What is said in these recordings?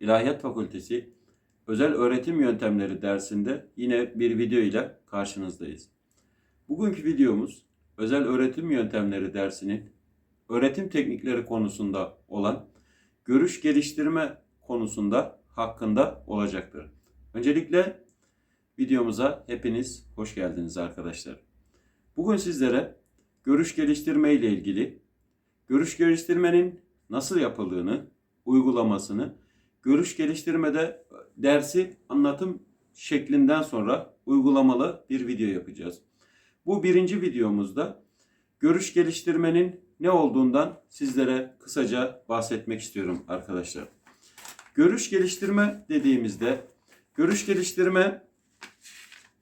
İlahiyat Fakültesi Özel Öğretim Yöntemleri dersinde yine bir video ile karşınızdayız. Bugünkü videomuz Özel Öğretim Yöntemleri dersinin öğretim teknikleri konusunda olan görüş geliştirme konusunda hakkında olacaktır. Öncelikle videomuza hepiniz hoş geldiniz arkadaşlar. Bugün sizlere görüş geliştirme ile ilgili görüş geliştirmenin nasıl yapıldığını, uygulamasını, görüş geliştirmede dersi anlatım şeklinden sonra uygulamalı bir video yapacağız. Bu birinci videomuzda görüş geliştirmenin ne olduğundan sizlere kısaca bahsetmek istiyorum arkadaşlar. Görüş geliştirme dediğimizde görüş geliştirme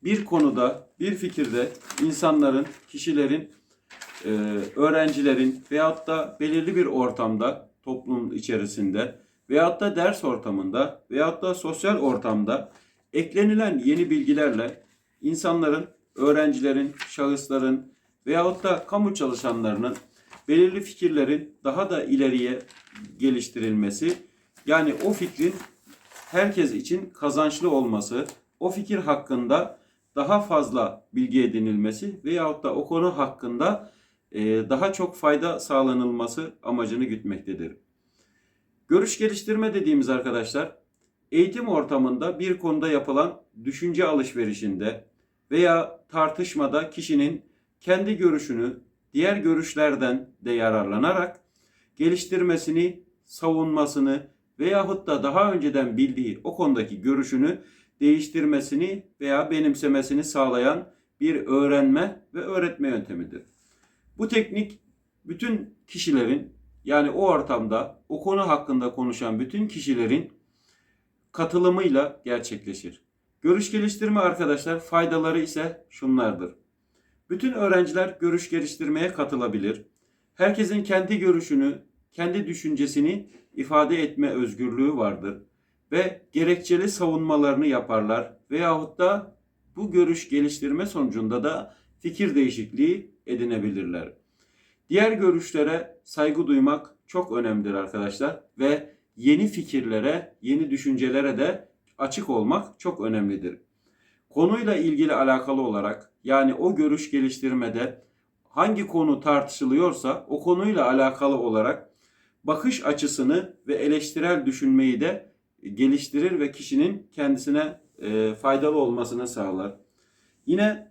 bir konuda, bir fikirde insanların, kişilerin, e, öğrencilerin veyahut da belirli bir ortamda, toplum içerisinde veyahut da ders ortamında veyahut da sosyal ortamda eklenilen yeni bilgilerle insanların, öğrencilerin, şahısların veyahut da kamu çalışanlarının belirli fikirlerin daha da ileriye geliştirilmesi yani o fikrin herkes için kazançlı olması, o fikir hakkında daha fazla bilgi edinilmesi veyahut da o konu hakkında daha çok fayda sağlanılması amacını gütmektedir. Görüş geliştirme dediğimiz arkadaşlar eğitim ortamında bir konuda yapılan düşünce alışverişinde veya tartışmada kişinin kendi görüşünü diğer görüşlerden de yararlanarak geliştirmesini, savunmasını veyahut da daha önceden bildiği o konudaki görüşünü değiştirmesini veya benimsemesini sağlayan bir öğrenme ve öğretme yöntemidir. Bu teknik bütün kişilerin yani o ortamda o konu hakkında konuşan bütün kişilerin katılımıyla gerçekleşir. Görüş geliştirme arkadaşlar faydaları ise şunlardır. Bütün öğrenciler görüş geliştirmeye katılabilir. Herkesin kendi görüşünü, kendi düşüncesini ifade etme özgürlüğü vardır ve gerekçeli savunmalarını yaparlar veyahut da bu görüş geliştirme sonucunda da fikir değişikliği edinebilirler. Diğer görüşlere saygı duymak çok önemlidir arkadaşlar ve yeni fikirlere, yeni düşüncelere de açık olmak çok önemlidir. Konuyla ilgili alakalı olarak yani o görüş geliştirmede hangi konu tartışılıyorsa o konuyla alakalı olarak bakış açısını ve eleştirel düşünmeyi de geliştirir ve kişinin kendisine e, faydalı olmasını sağlar. Yine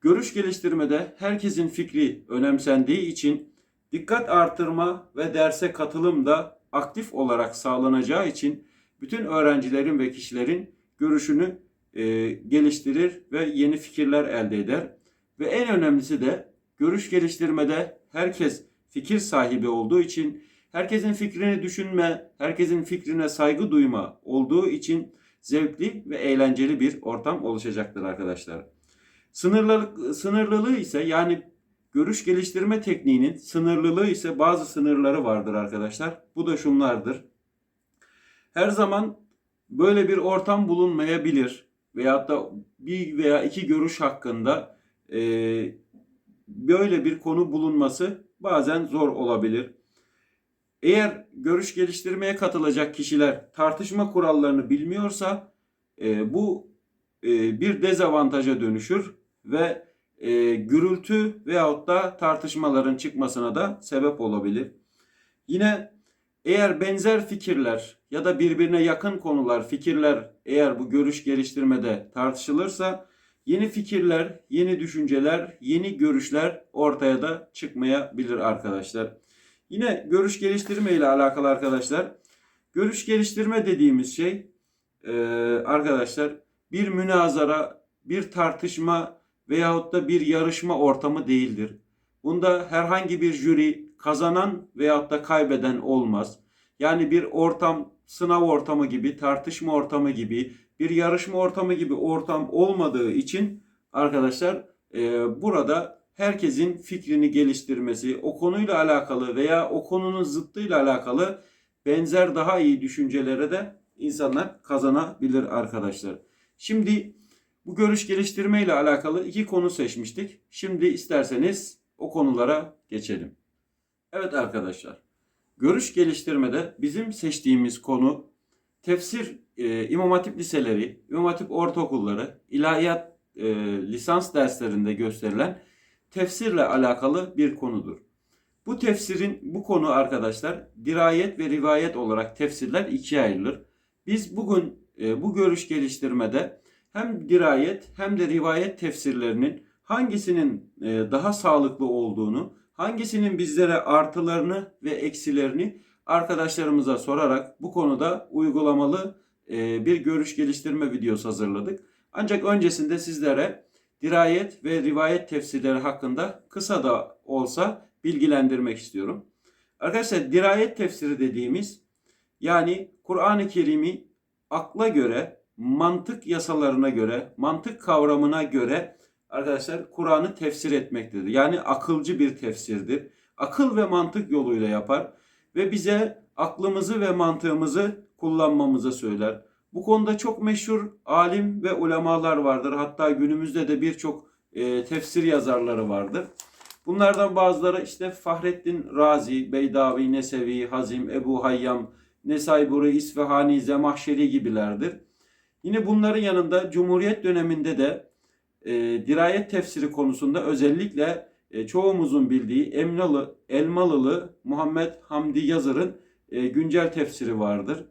görüş geliştirmede herkesin fikri önemsendiği için dikkat artırma ve derse katılım da aktif olarak sağlanacağı için bütün öğrencilerin ve kişilerin görüşünü e, geliştirir ve yeni fikirler elde eder. Ve en önemlisi de görüş geliştirmede herkes fikir sahibi olduğu için herkesin fikrini düşünme, herkesin fikrine saygı duyma olduğu için zevkli ve eğlenceli bir ortam oluşacaktır arkadaşlar. Sınırlılık, sınırlılığı ise yani görüş geliştirme tekniğinin sınırlılığı ise bazı sınırları vardır arkadaşlar. Bu da şunlardır. Her zaman böyle bir ortam bulunmayabilir veyahut da bir veya iki görüş hakkında e, böyle bir konu bulunması bazen zor olabilir. Eğer görüş geliştirmeye katılacak kişiler tartışma kurallarını bilmiyorsa e, bu e, bir dezavantaja dönüşür ve e, gürültü veyahut da tartışmaların çıkmasına da sebep olabilir. Yine eğer benzer fikirler ya da birbirine yakın konular, fikirler eğer bu görüş geliştirmede tartışılırsa yeni fikirler, yeni düşünceler, yeni görüşler ortaya da çıkmayabilir arkadaşlar. Yine görüş geliştirme ile alakalı arkadaşlar. Görüş geliştirme dediğimiz şey e, arkadaşlar bir münazara, bir tartışma veyahut da bir yarışma ortamı değildir. Bunda herhangi bir jüri kazanan veyahut da kaybeden olmaz. Yani bir ortam, sınav ortamı gibi, tartışma ortamı gibi, bir yarışma ortamı gibi ortam olmadığı için arkadaşlar e, burada herkesin fikrini geliştirmesi, o konuyla alakalı veya o konunun zıttıyla alakalı benzer daha iyi düşüncelere de insanlar kazanabilir arkadaşlar. Şimdi bu görüş geliştirme ile alakalı iki konu seçmiştik. Şimdi isterseniz o konulara geçelim. Evet arkadaşlar. Görüş geliştirmede bizim seçtiğimiz konu tefsir e, İmam Hatip liseleri, İmam Hatip ortaokulları, ilahiyat e, lisans derslerinde gösterilen tefsirle alakalı bir konudur. Bu tefsirin bu konu arkadaşlar dirayet ve rivayet olarak tefsirler ikiye ayrılır. Biz bugün e, bu görüş geliştirmede hem dirayet hem de rivayet tefsirlerinin hangisinin e, daha sağlıklı olduğunu, hangisinin bizlere artılarını ve eksilerini arkadaşlarımıza sorarak bu konuda uygulamalı e, bir görüş geliştirme videosu hazırladık. Ancak öncesinde sizlere dirayet ve rivayet tefsirleri hakkında kısa da olsa bilgilendirmek istiyorum. Arkadaşlar dirayet tefsiri dediğimiz yani Kur'an-ı Kerim'i akla göre, mantık yasalarına göre, mantık kavramına göre arkadaşlar Kur'an'ı tefsir etmektedir. Yani akılcı bir tefsirdir. Akıl ve mantık yoluyla yapar ve bize aklımızı ve mantığımızı kullanmamızı söyler. Bu konuda çok meşhur alim ve ulemalar vardır. Hatta günümüzde de birçok e, tefsir yazarları vardır. Bunlardan bazıları işte Fahrettin Razi, Beydavi, Nesevi, Hazim, Ebu Hayyam, Nesayburi, İsfahani, Zemahşeri gibilerdir. Yine bunların yanında Cumhuriyet döneminde de e, dirayet tefsiri konusunda özellikle e, çoğumuzun bildiği Emnalı, Elmalılı Muhammed Hamdi Yazır'ın e, güncel tefsiri vardır.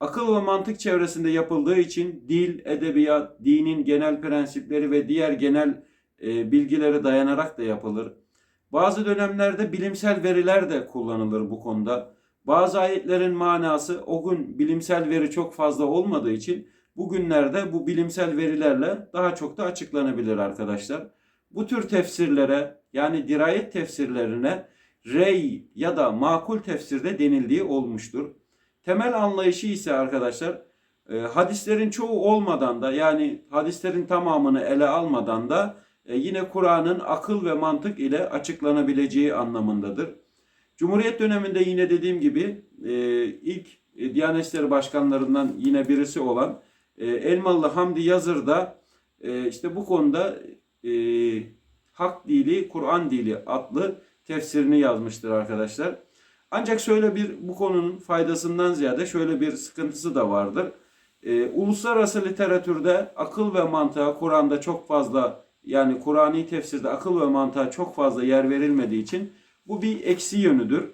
Akıl ve mantık çevresinde yapıldığı için dil, edebiyat, dinin genel prensipleri ve diğer genel e, bilgilere dayanarak da yapılır. Bazı dönemlerde bilimsel veriler de kullanılır bu konuda. Bazı ayetlerin manası o gün bilimsel veri çok fazla olmadığı için bugünlerde bu bilimsel verilerle daha çok da açıklanabilir arkadaşlar. Bu tür tefsirlere yani dirayet tefsirlerine rey ya da makul tefsirde denildiği olmuştur. Temel anlayışı ise arkadaşlar e, hadislerin çoğu olmadan da yani hadislerin tamamını ele almadan da e, yine Kur'an'ın akıl ve mantık ile açıklanabileceği anlamındadır. Cumhuriyet döneminde yine dediğim gibi e, ilk Diyanet İşleri Başkanlarından yine birisi olan e, Elmalı Hamdi Yazır da e, işte bu konuda e, Hak Dili, Kur'an Dili adlı tefsirini yazmıştır arkadaşlar. Ancak şöyle bir bu konunun faydasından ziyade şöyle bir sıkıntısı da vardır. E, uluslararası literatürde akıl ve mantığa Kur'an'da çok fazla yani Kur'ani tefsirde akıl ve mantığa çok fazla yer verilmediği için bu bir eksi yönüdür.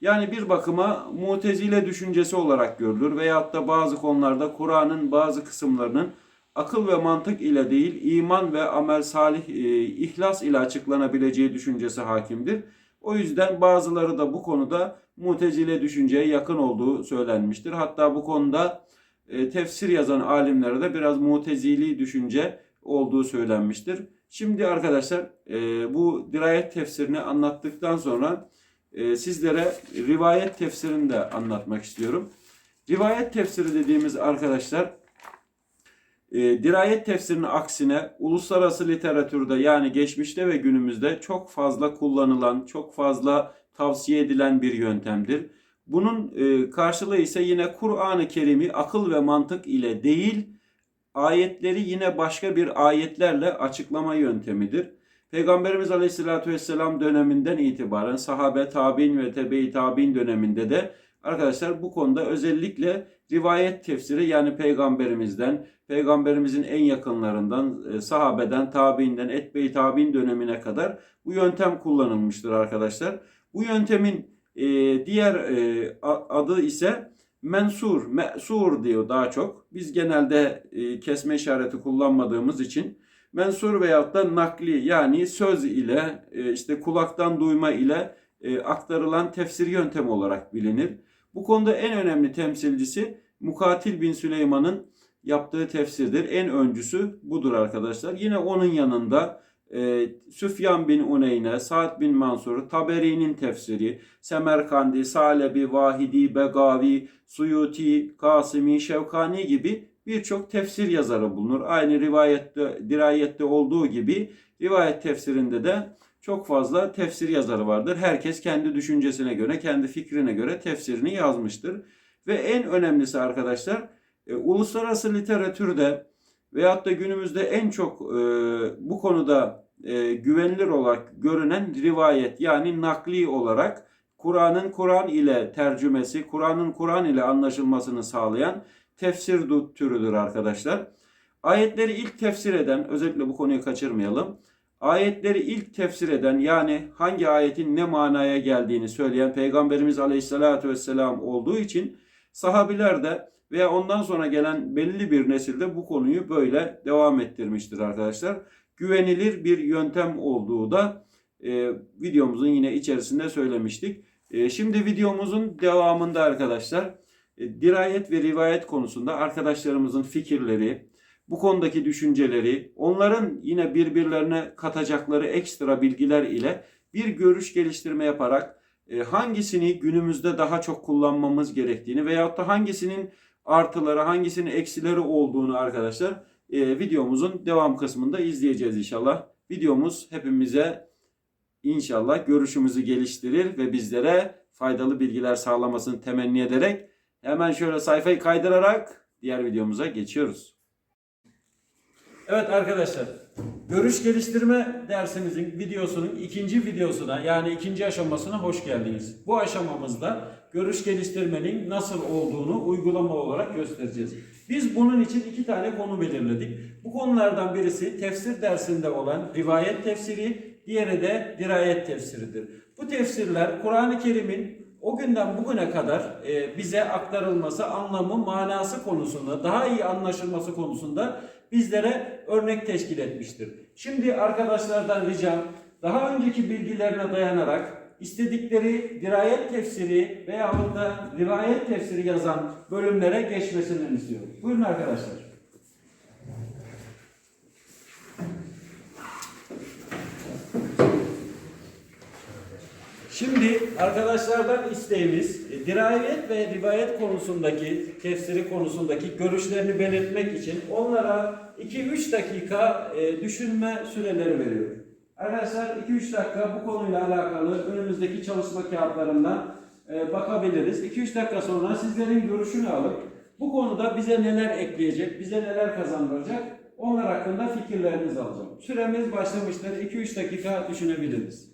Yani bir bakıma mutezile düşüncesi olarak görülür veyahut da bazı konularda Kur'an'ın bazı kısımlarının akıl ve mantık ile değil iman ve amel salih e, ihlas ile açıklanabileceği düşüncesi hakimdir. O yüzden bazıları da bu konuda mutezile düşünceye yakın olduğu söylenmiştir. Hatta bu konuda e, tefsir yazan alimlere de biraz mutezili düşünce olduğu söylenmiştir. Şimdi arkadaşlar e, bu dirayet tefsirini anlattıktan sonra e, sizlere rivayet tefsirini de anlatmak istiyorum. Rivayet tefsiri dediğimiz arkadaşlar e, dirayet tefsirinin aksine uluslararası literatürde yani geçmişte ve günümüzde çok fazla kullanılan, çok fazla tavsiye edilen bir yöntemdir. Bunun e, karşılığı ise yine Kur'an-ı Kerim'i akıl ve mantık ile değil, ayetleri yine başka bir ayetlerle açıklama yöntemidir. Peygamberimiz Aleyhisselatü Vesselam döneminden itibaren sahabe, tabi'in ve tebe-i tabi'in döneminde de arkadaşlar bu konuda özellikle rivayet tefsiri yani peygamberimizden, peygamberimizin en yakınlarından, e, sahabeden, tabiinden, etbe-i tabi'in dönemine kadar bu yöntem kullanılmıştır arkadaşlar. Bu yöntemin e, diğer e, adı ise mensur, me'sur diyor daha çok. Biz genelde e, kesme işareti kullanmadığımız için mensur veyahut da nakli yani söz ile e, işte kulaktan duyma ile e, aktarılan tefsir yöntemi olarak bilinir. Bu konuda en önemli temsilcisi Mukatil bin Süleyman'ın yaptığı tefsirdir. En öncüsü budur arkadaşlar. Yine onun yanında e, Süfyan bin Uneyne, Sa'd bin Mansur, Taberi'nin tefsiri, Semerkandi, Salebi, Vahidi, Begavi, Suyuti, Kasimi, Şevkani gibi birçok tefsir yazarı bulunur. Aynı rivayette, dirayette olduğu gibi rivayet tefsirinde de çok fazla tefsir yazarı vardır. Herkes kendi düşüncesine göre, kendi fikrine göre tefsirini yazmıştır. Ve en önemlisi arkadaşlar, e, uluslararası literatürde veyahut da günümüzde en çok e, bu konuda e, güvenilir olarak görünen rivayet yani nakli olarak Kur'an'ın Kur'an ile tercümesi, Kur'an'ın Kur'an ile anlaşılmasını sağlayan tefsir türüdür arkadaşlar. Ayetleri ilk tefsir eden, özellikle bu konuyu kaçırmayalım. Ayetleri ilk tefsir eden yani hangi ayetin ne manaya geldiğini söyleyen Peygamberimiz Aleyhisselatü Vesselam olduğu için sahabiler de veya ondan sonra gelen belli bir nesilde bu konuyu böyle devam ettirmiştir arkadaşlar. Güvenilir bir yöntem olduğu da e, videomuzun yine içerisinde söylemiştik. E, şimdi videomuzun devamında arkadaşlar dirayet ve rivayet konusunda arkadaşlarımızın fikirleri, bu konudaki düşünceleri, onların yine birbirlerine katacakları ekstra bilgiler ile bir görüş geliştirme yaparak e, hangisini günümüzde daha çok kullanmamız gerektiğini veyahut da hangisinin artıları, hangisinin eksileri olduğunu arkadaşlar e, videomuzun devam kısmında izleyeceğiz inşallah. Videomuz hepimize inşallah görüşümüzü geliştirir ve bizlere faydalı bilgiler sağlamasını temenni ederek hemen şöyle sayfayı kaydırarak diğer videomuza geçiyoruz. Evet arkadaşlar, görüş geliştirme dersimizin videosunun ikinci videosuna yani ikinci aşamasına hoş geldiniz. Bu aşamamızda görüş geliştirmenin nasıl olduğunu uygulama olarak göstereceğiz. Biz bunun için iki tane konu belirledik. Bu konulardan birisi tefsir dersinde olan rivayet tefsiri, diğeri de dirayet tefsiridir. Bu tefsirler Kur'an-ı Kerim'in o günden bugüne kadar e, bize aktarılması, anlamı, manası konusunda, daha iyi anlaşılması konusunda bizlere örnek teşkil etmiştir. Şimdi arkadaşlardan ricam daha önceki bilgilerine dayanarak istedikleri dirayet tefsiri veyahut da rivayet tefsiri yazan bölümlere geçmesini istiyorum. Buyurun arkadaşlar. Şimdi arkadaşlardan isteğimiz e, dirayet ve rivayet konusundaki, tefsiri konusundaki görüşlerini belirtmek için onlara 2-3 dakika e, düşünme süreleri veriyorum. Arkadaşlar 2-3 dakika bu konuyla alakalı önümüzdeki çalışma kağıtlarından e, bakabiliriz. 2-3 dakika sonra sizlerin görüşünü alıp bu konuda bize neler ekleyecek, bize neler kazandıracak onlar hakkında fikirlerinizi alacağım. Süremiz başlamıştır. 2-3 dakika düşünebiliriz.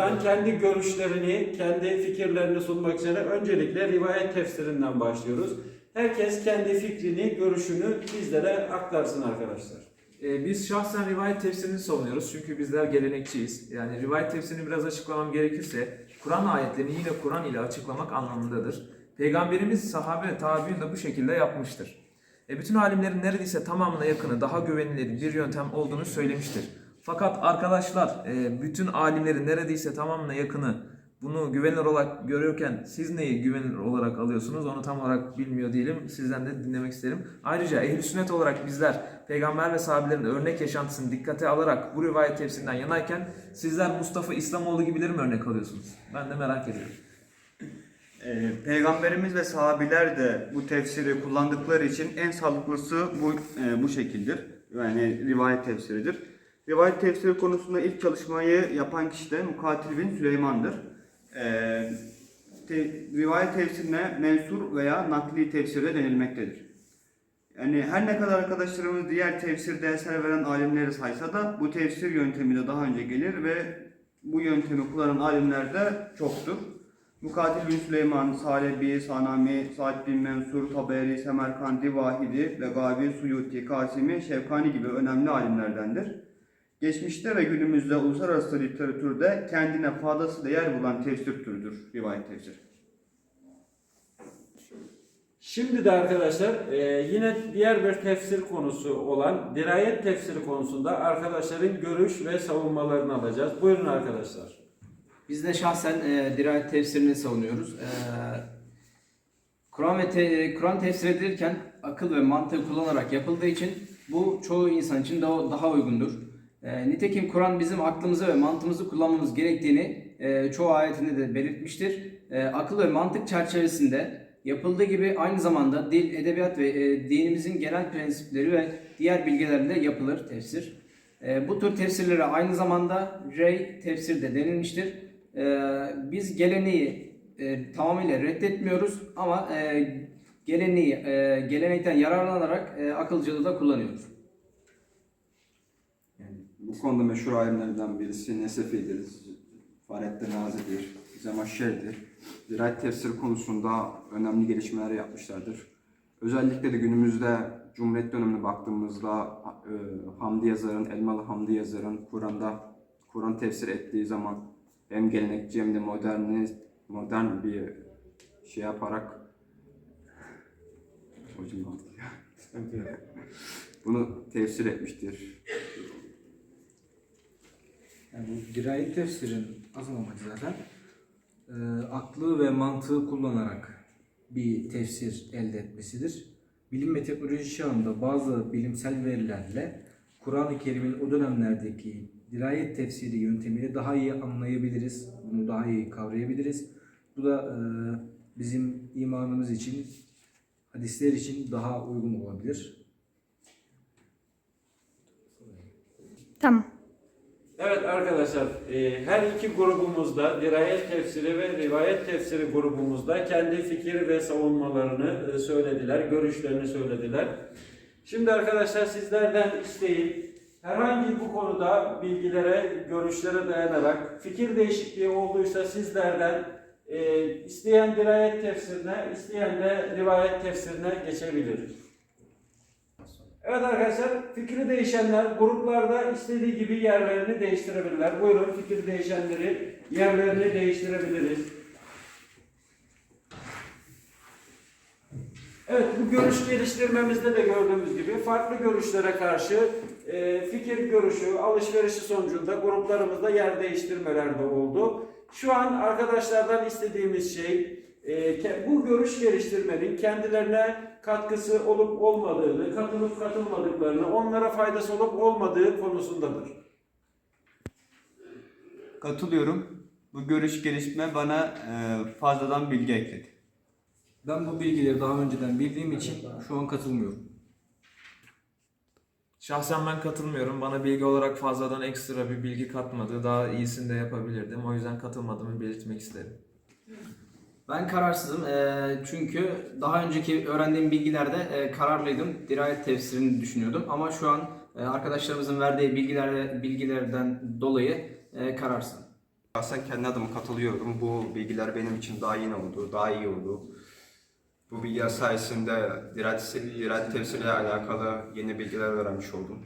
Arkadaşlarımızdan kendi görüşlerini, kendi fikirlerini sunmak üzere öncelikle rivayet tefsirinden başlıyoruz. Herkes kendi fikrini, görüşünü bizlere aktarsın arkadaşlar. Ee, biz şahsen rivayet tefsirini savunuyoruz çünkü bizler gelenekçiyiz. Yani rivayet tefsirini biraz açıklamam gerekirse Kur'an ayetlerini yine Kur'an ile açıklamak anlamındadır. Peygamberimiz sahabe ve tabi'in de bu şekilde yapmıştır. E, bütün alimlerin neredeyse tamamına yakını daha güvenilir bir yöntem olduğunu söylemiştir. Fakat arkadaşlar e, bütün alimlerin neredeyse tamamına yakını bunu güvenilir olarak görüyorken siz neyi güvenilir olarak alıyorsunuz onu tam olarak bilmiyor değilim. Sizden de dinlemek isterim. Ayrıca ehl sünnet olarak bizler peygamber ve sahabelerin örnek yaşantısını dikkate alarak bu rivayet tefsirinden yanayken sizler Mustafa İslamoğlu gibileri mi örnek alıyorsunuz? Ben de merak ediyorum. Ee, Peygamberimiz ve sahabiler de bu tefsiri kullandıkları için en sağlıklısı bu e, bu şekildir. Yani rivayet tefsiridir. Rivayet tefsiri konusunda ilk çalışmayı yapan kişi de Mukatil bin Süleyman'dır. Ee, te- rivayet tefsirine mensur veya nakli tefsir de denilmektedir. Yani her ne kadar arkadaşlarımız diğer tefsirde eser veren alimleri saysa da bu tefsir yöntemi de daha önce gelir ve bu yöntemi kullanan alimler de çoktur. Mukatil bin Süleyman, Salebi, Sanami, Said bin Mensur, Taberi, Semerkandi, Vahidi ve Gabi, Suyuti, Kasimi, Şevkani gibi önemli alimlerdendir. Geçmişte ve günümüzde uluslararası literatürde kendine fazlası değer bulan tefsir türüdür rivayet tefsir. Şimdi de arkadaşlar e, yine diğer bir tefsir konusu olan dirayet tefsiri konusunda arkadaşların görüş ve savunmalarını alacağız. Buyurun arkadaşlar. Biz de şahsen e, dirayet tefsirini savunuyoruz. E, Kur'an ve te- Kur'an tefsir edilirken akıl ve mantığı kullanarak yapıldığı için bu çoğu insan için daha, daha uygundur. E, nitekim Kur'an bizim aklımızı ve mantığımızı kullanmamız gerektiğini e, çoğu ayetinde de belirtmiştir. E, akıl ve mantık çerçevesinde yapıldığı gibi aynı zamanda dil, edebiyat ve e, dinimizin genel prensipleri ve diğer bilgilerinde yapılır tefsir. E, bu tür tefsirlere aynı zamanda rey tefsir de denilmiştir. E, biz geleneği e, tamamıyla reddetmiyoruz ama e, geleneği e, gelenekten yararlanarak e, akılcılığı da kullanıyoruz. Bu konuda meşhur alimlerden birisi Nesefi'dir, Fahrettin Razi'dir, Zemahşer'dir. Dirayet tefsiri konusunda önemli gelişmeler yapmışlardır. Özellikle de günümüzde Cumhuriyet dönemine baktığımızda e, Hamdi yazarın, Elmalı Hamdi yazarın Kur'an'da Kur'an tefsir ettiği zaman hem gelenekçi hem de modern, modern bir şey yaparak Hocam? Bunu tefsir etmiştir. Yani bu dirayet tefsirin asıl amacı zaten e, aklı ve mantığı kullanarak bir tefsir elde etmesidir. Bilim ve teknoloji çağında bazı bilimsel verilerle Kur'an-ı Kerim'in o dönemlerdeki dirayet tefsiri yöntemiyle daha iyi anlayabiliriz. Bunu daha iyi kavrayabiliriz. Bu da e, bizim imanımız için, hadisler için daha uygun olabilir. Tamam. Evet arkadaşlar, e, her iki grubumuzda dirayet tefsiri ve rivayet tefsiri grubumuzda kendi fikir ve savunmalarını e, söylediler, görüşlerini söylediler. Şimdi arkadaşlar sizlerden isteğim herhangi bu konuda bilgilere, görüşlere dayanarak fikir değişikliği olduysa sizlerden e, isteyen dirayet tefsirine, isteyen de rivayet tefsirine geçebilir. Evet arkadaşlar fikri değişenler gruplarda istediği gibi yerlerini değiştirebilirler. Buyurun fikir değişenleri yerlerini değiştirebiliriz. Evet bu görüş geliştirmemizde de gördüğümüz gibi farklı görüşlere karşı e, fikir görüşü alışverişi sonucunda gruplarımızda yer değiştirmeler de oldu. Şu an arkadaşlardan istediğimiz şey bu görüş geliştirmenin kendilerine katkısı olup olmadığını, katılıp katılmadıklarını, onlara faydası olup olmadığı konusundadır. Katılıyorum. Bu görüş gelişme bana e, fazladan bilgi ekledi. Ben bu bilgileri daha önceden bildiğim için şu an katılmıyorum. Şahsen ben katılmıyorum. Bana bilgi olarak fazladan ekstra bir bilgi katmadı. Daha iyisini de yapabilirdim. O yüzden katılmadığımı belirtmek isterim. Ben kararsızım eee, çünkü daha önceki öğrendiğim bilgilerde eee, kararlıydım. Dirayet tefsirini düşünüyordum ama şu an eee, arkadaşlarımızın verdiği bilgiler bilgilerden dolayı eee, kararsızım. Şahsen kendi adıma katılıyorum. Bu bilgiler benim için daha yeni oldu, daha iyi oldu. Bu bilgiler sayesinde dirayet, dirayet tefsiriyle alakalı yeni bilgiler öğrenmiş oldum.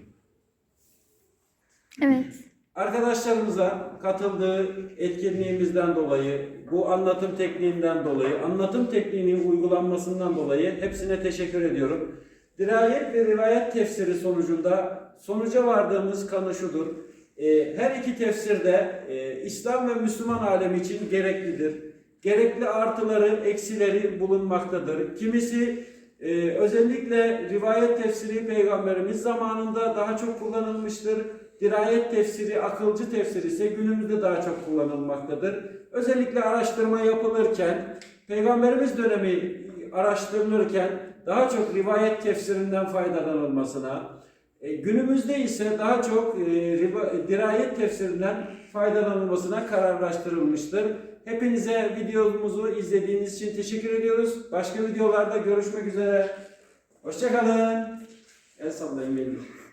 Evet. Arkadaşlarımıza katıldığı etkinliğimizden dolayı, bu anlatım tekniğinden dolayı, anlatım tekniğinin uygulanmasından dolayı hepsine teşekkür ediyorum. Dirayet ve rivayet tefsiri sonucunda sonuca vardığımız kanı şudur. Ee, her iki tefsir de e, İslam ve Müslüman alemi için gereklidir. Gerekli artıları, eksileri bulunmaktadır. Kimisi e, özellikle rivayet tefsiri peygamberimiz zamanında daha çok kullanılmıştır. Dirayet tefsiri, akılcı tefsiri ise günümüzde daha çok kullanılmaktadır. Özellikle araştırma yapılırken, peygamberimiz dönemi araştırılırken daha çok rivayet tefsirinden faydalanılmasına, e, günümüzde ise daha çok e, riva- dirayet tefsirinden faydalanılmasına kararlaştırılmıştır. Hepinize videomuzu izlediğiniz için teşekkür ediyoruz. Başka videolarda görüşmek üzere. Hoşçakalın. El sallayın benim.